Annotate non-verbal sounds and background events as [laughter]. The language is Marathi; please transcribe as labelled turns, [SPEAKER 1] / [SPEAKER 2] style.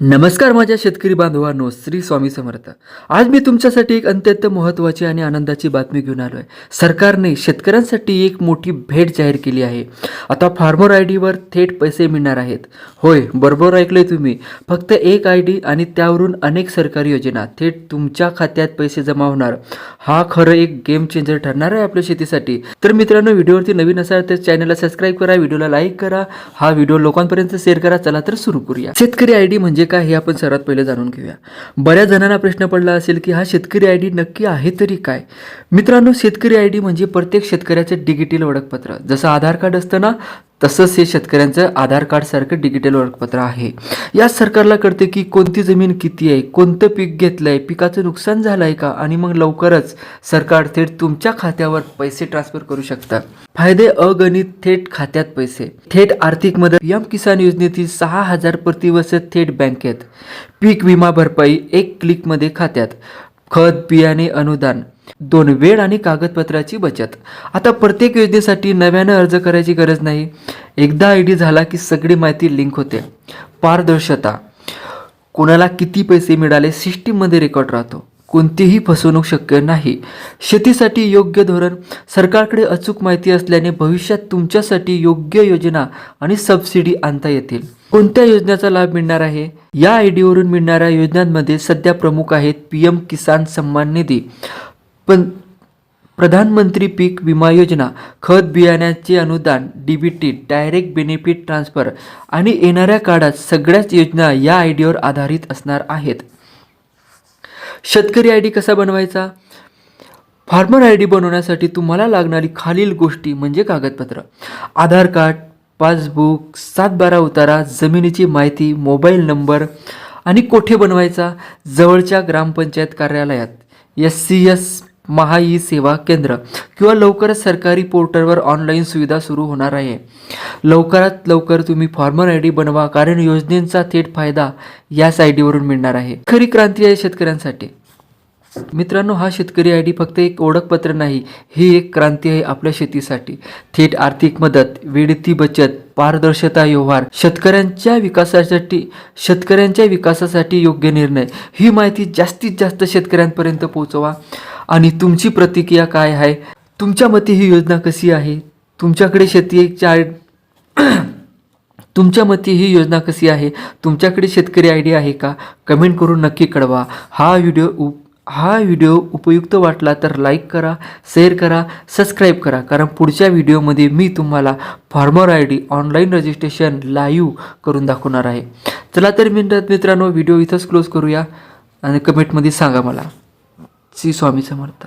[SPEAKER 1] नमस्कार माझ्या शेतकरी बांधवांनो श्री स्वामी समर्थ. आज मी तुमच्यासाठी एक अत्यंत महत्त्वाची आणि आनंदाची बातमी घेऊन आलो आहे सरकारने शेतकऱ्यांसाठी एक मोठी भेट जाहीर केली आहे. आता फार्मर आय डीवर थेट पैसे मिळणार आहेत. होय बरोबर ऐकलंय तुम्ही. फक्त एक आय डी आणि त्यावरून अनेक सरकारी योजना थेट तुमच्या खात्यात पैसे जमा होणार. हा खरं एक गेम चेंजर ठरणार आहे आपल्या शेतीसाठी. तर मित्रांनो व्हिडिओवरती नवीन असाल तर चॅनलला सबस्क्राईब करा व्हिडिओला लाईक करा. हा व्हिडिओ लोकांपर्यंत शेअर करा. चला तर सुरू करूया. शेतकरी आय डी म्हणजे काय हे आपण सर्वात पहिले जाणून घेऊया. बऱ्याच जणांना प्रश्न पडला असेल की हा शेतकरी आय डी नक्की आहे तरी काय? मित्रांनो शेतकरी आय डी म्हणजे प्रत्येक शेतकऱ्याचं डिजिटल ओळखपत्र. जसं आधार कार्ड असतं ना तसंच हे शेतकऱ्यांचं आधार कार्डसारखं डिजिटल ओळखपत्र आहे. या सरकारला कळते की कोणती जमीन किती आहे कोणतं पीक घेतलं आहे पिकाचं नुकसान झालं आहे का? आणि मग लवकरच सरकार थेट तुमच्या खात्यावर पैसे ट्रान्सफर करू शकतं. फायदे अगणित थेट खात्यात पैसे. थेट आर्थिक मदत. पीएम किसान योजनेतील सहा हजार प्रतिवर्ष थेट बँकेत पीक विमा भरपाई एक क्लिकमध्ये खात्यात. खत बियाणे अनुदान. दोन वेळ आणि कागदपत्राची बचत. आता प्रत्येक योजनेसाठी नव्यानं अर्ज करायची गरज नाही. एकदा आय डी झाला की सगळी माहिती लिंक होते. पारदर्शकता. कोणाला किती पैसे मिळाले सिस्टीममध्ये रेकॉर्ड राहतो. कोणतीही फसवणूक शक्य नाही. शेतीसाठी योग्य धोरण. सरकारकडे अचूक माहिती असल्याने भविष्यात तुमच्यासाठी योग्य योजना आणि सबसिडी आणता येतील. कोणत्या योजनेचा लाभ मिळणार आहे? या आय डीवरून मिळणाऱ्या योजनांमध्ये सध्या प्रमुख आहेत पी एम किसान सन्मान निधी. पण प्रधानमंत्री पीक विमा योजना खत बियाण्याचे अनुदान D B T direct benefit transfer आणि येणाऱ्या काळात सगळ्याच योजना या आय डीवर आधारित असणार आहेत. शेतकरी आय डी कसा बनवायचा? फार्मर आय डी बनवण्यासाठी तुम्हाला लागणारी खालील गोष्टी म्हणजे कागदपत्र. आधार कार्ड पासबुक सात बारा उतारा जमिनीची माहिती मोबाईल नंबर आणि कोठे बनवायचा? जवळच्या ग्रामपंचायत कार्यालयात. S C S Maha e Seva Kendra किंवा लवकरच सरकारी पोर्टलवर ऑनलाईन सुविधा सुरू होणार आहे. लवकरात लवकर तुम्ही फॉर्मर आय डी बनवा कारण योजनेचा थेट फायदा याच आय डीवरून मिळणार आहे. खरी क्रांती आहे शेतकऱ्यांसाठी. मित्रांनो हा शेतकरी आय डी फक्त एक ओळखपत्र नाही ही एक क्रांती आहे आपल्या शेतीसाठी. थेट आर्थिक मदत वेळेती बचत पारदर्शकता व्यवहार शेतकऱ्यांच्या विकासासाठी शेतकऱ्यांच्या विकासासाठी योग्य निर्णय. ही माहिती जास्तीत जास्त शेतकऱ्यांपर्यंत पोहोचवा. आणि तुमची प्रतिक्रिया काय आहे? तुमच्या मते ही योजना कशी आहे? तुमच्याकडे शेतीच्या [clears throat] तुमच्या मते ही योजना कशी आहे? तुमच्याकडे शेतकरी आय डी आहे का? कमेंट करून नक्की कळवा. हा व्हिडिओ उप हा व्हिडिओ उपयुक्त वाटला तर लाईक करा शेअर करा सबस्क्राईब करा. कारण पुढच्या व्हिडिओमध्ये मी तुम्हाला farmer I D online registration live करून दाखवणार आहे. चला तर मिनटात मित्रांनो व्हिडिओ इथंच क्लोज करूया. आणि कमेंटमध्ये सांगा मला. श्री स्वामी समर्थ.